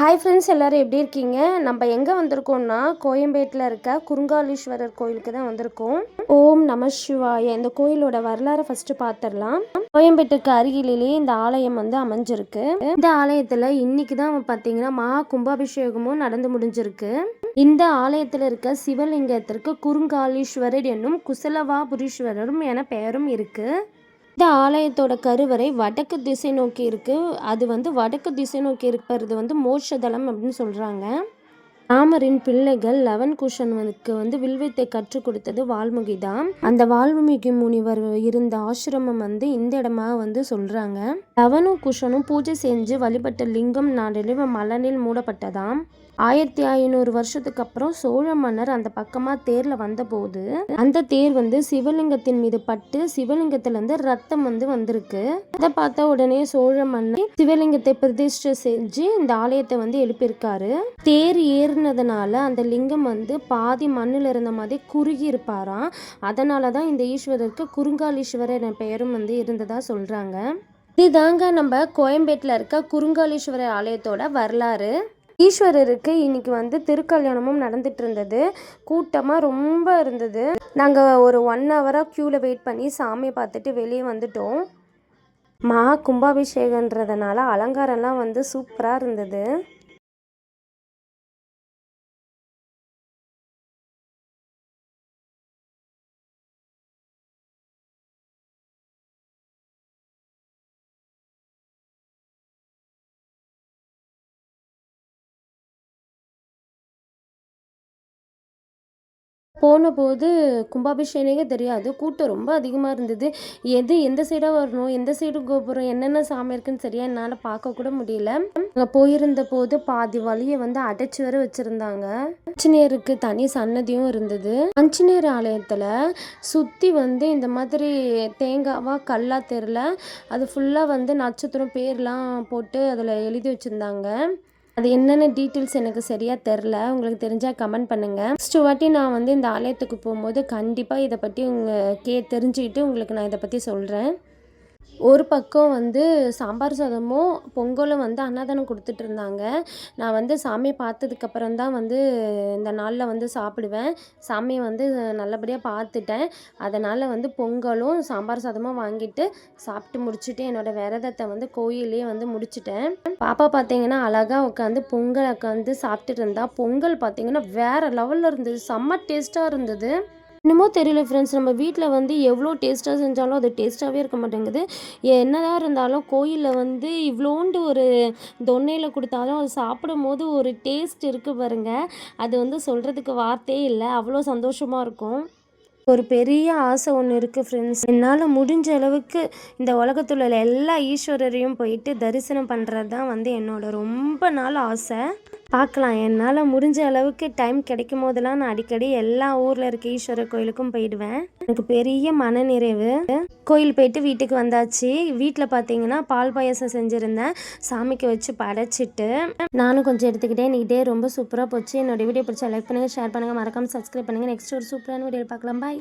Hi friends எல்லோரும் எப்படி இருக்கீங்க? நம்ம எங்கே வந்திருக்கோம்னா கோயம்பேட்டில் இருக்க குறுங்காலீஸ்வரர் கோயிலுக்கு தான் வந்திருக்கோம். ஓம் நம சிவாய. இந்த கோயிலோட வரலாறை ஃபஸ்ட்டு பார்த்துடலாம் கோயம்பேட்டுக்கு அருகிலேயே இந்த ஆலயம் வந்து அமைஞ்சிருக்கு. இந்த ஆலயத்தில் இன்னைக்கு தான் பார்த்தீங்கன்னா மகா கும்பாபிஷேகமும் நடந்து முடிஞ்சிருக்கு. இந்த ஆலயத்தில் இருக்க சிவலிங்கத்திற்கு குறுங்காலீஸ்வரர் என்னும் குசலவாபுரீஸ்வரரும் என பெயரும் இருக்குது இந்த ஆலயத்தோட கருவறை வடக்கு திசை நோக்கி இருக்குது அது வந்து வடக்கு திசை நோக்கி இருக்கிறது வந்து மோட்சதலம் அப்படின்னு சொல்கிறாங்க ராமரின் பிள்ளைகள் லவன் குஷனுக்கு வந்து வில்வித்தை கற்றுக் கொடுத்தது வால்முகி தான். அந்த வால்மீகி முனிவர் இருந்த ஆசிரமம் வந்து இந்த இடமா வந்து சொல்றாங்க. லவனும் குஷனும் பூஜை செஞ்சு வழிபட்ட லிங்கம் நாளில் மலனில் மூடப்பட்டதாம். ஆயிரத்தி ஐநூறு வருஷத்துக்கு அப்புறம் சோழ மன்னர் அந்த பக்கமா தேர்ல வந்தபோது அந்த தேர் வந்து சிவலிங்கத்தின் மீது பட்டு சிவலிங்கத்துல இருந்து ரத்தம் வந்து வந்திருக்கு. அதை பார்த்த உடனே சோழ மன்னர் சிவலிங்கத்தை பிரதிஷ்டை செஞ்சு இந்த ஆலயத்தை வந்து எழுப்பியிருக்காரு. தேர் ஏறினதுனால அந்த லிங்கம் வந்து பாதி மண்ணில் இருந்த மாதிரி குறுகி இருப்பாராம். அதனால தான் இந்த ஈஸ்வரருக்கு குறுங்காலீஸ்வரர் என பெயரும் வந்து இருந்ததா சொல்றாங்க. இதுதாங்க நம்ம கோயம்பேட்டில் இருக்க குறுங்காலீஸ்வரர் ஆலயத்தோட வரலாறு. ஈஸ்வரருக்கு இன்னைக்கு வந்து திருக்கல்யாணமும் நடந்துட்டு இருந்தது கூட்டமாக ரொம்ப இருந்தது. நாங்கள் ஒரு ஒன் ஹவராக க்யூவில் வெயிட் பண்ணி சாமியை பார்த்துட்டு வெளியே வந்துட்டோம். மகா கும்பாபிஷேகன்றதுனால அலங்காரம்லாம் வந்து சூப்பராக இருந்தது. போனபோது கும்பாபிஷேகனே தெரியாது. கூட்டம் ரொம்ப அதிகமாக இருந்தது. எது எந்த சைடாக வரணும் எந்த சைடு கோபுரம் என்னென்ன சாமி இருக்குன்னு சரியாக என்னால் பார்க்க கூட முடியல. அங்கே போயிருந்த போது பாதி வழியை வந்து அடைச்சி வர வச்சுருந்தாங்க. ஆஞ்சநேயருக்கு தனி சன்னதியும் இருந்தது. ஆஞ்சநேயர் ஆலயத்தில் சுற்றி வந்து இந்த மாதிரி தேங்காவா கல்லா தெரில அது ஃபுல்லாக வந்து நட்சத்திரம் பேர்லாம் போட்டு அதில் எழுதி வச்சுருந்தாங்க. அது என்னென்ன டீட்டெயில்ஸ் எனக்கு சரியாக தெரில உங்களுக்கு தெரிஞ்சால் கமெண்ட் பண்ணுங்கள் நெக்ஸ்ட் வாட்டி நான் வந்து இந்த ஆலயத்துக்கு போகும்போது கண்டிப்பாக இதை பற்றி உங்கள் கே தெரிஞ்சுக்கிட்டு உங்களுக்கு நான் இதை பற்றி சொல்கிறேன் ஒரு பக்கம் வந்து சாம்பார் சாதமும் பொங்கலும் வந்து அன்னதானம் கொடுத்துட்டு இருந்தாங்க நான் வந்து சாமியை பார்த்ததுக்கப்புறம் தான் வந்து இந்த நாளில் வந்து சாப்பிடுவேன். சாமியை வந்து நல்லபடியாக பார்த்துட்டேன். அதனால் வந்து பொங்கலும் சாம்பார் சாதமும் வாங்கிட்டு சாப்பிட்டு முடிச்சுட்டு என்னோடய விரதத்தை வந்து கோயிலே வந்து முடிச்சிட்டேன். பாப்பா பார்த்தீங்கன்னா அழகாக உட்காந்து பொங்கல் உட்காந்து சாப்பிட்டுட்டு இருந்தா பொங்கல் பார்த்தீங்கன்னா வேறு லெவலில் இருந்தது. செம்ம டேஸ்ட்டாக இருந்தது. என்னமோ தெரியல ஃப்ரெண்ட்ஸ் நம்ம வீட்டில் வந்து எவ்வளோ டேஸ்ட்டாக செஞ்சாலும் அது டேஸ்ட்டாகவே இருக்க மாட்டேங்குது. என்னதான் இருந்தாலும் கோயிலில் வந்து இவ்வளோண்டு ஒரு தொன்னையில் கொடுத்தாலும் அது சாப்பிடும் போது ஒரு டேஸ்ட் இருக்குது பாருங்க. அது வந்து சொல்கிறதுக்கு வார்த்தையே இல்லை. அவ்வளோ சந்தோஷமாக இருக்கும். ஒரு பெரிய ஆசை ஒன்று இருக்குது ஃப்ரெண்ட்ஸ் என்னால் முடிஞ்ச அளவுக்கு இந்த உலகத்தில் உள்ள எல்லா ஈஸ்வரரையும் போயிட்டு தரிசனம் பண்ணுறது தான் வந்து என்னோடய ரொம்ப நாள் ஆசை. பார்க்கலாம். என்னால் முடிஞ்ச அளவுக்கு டைம் கிடைக்கும் போதெல்லாம் நான் அடிக்கடி எல்லா ஊரில் இருக்க ஈஸ்வரர் கோயிலுக்கும் போயிடுவேன். எனக்கு பெரிய மன நிறைவு கோயில் போயிட்டு வீட்டுக்கு வந்தாச்சு. வீட்டில் பார்த்தீங்கன்னா பால் பாயசம் செஞ்சுருந்தேன். சாமிக்கு வச்சு படைச்சிட்டு நானும் கொஞ்சம் எடுத்துக்கிட்டேன் இன்னைக்கு ரொம்ப சூப்பராக போச்சு. என்னோட வீடியோ பிடிச்சா லைக் பண்ணுங்கள் ஷேர் பண்ணுங்கள் மறக்காமல் சப்ஸ்கிரைப் பண்ணுங்கள் நெக்ஸ்ட் ஒரு சூப்பரான வீடியோ பார்க்கலாம். பாய்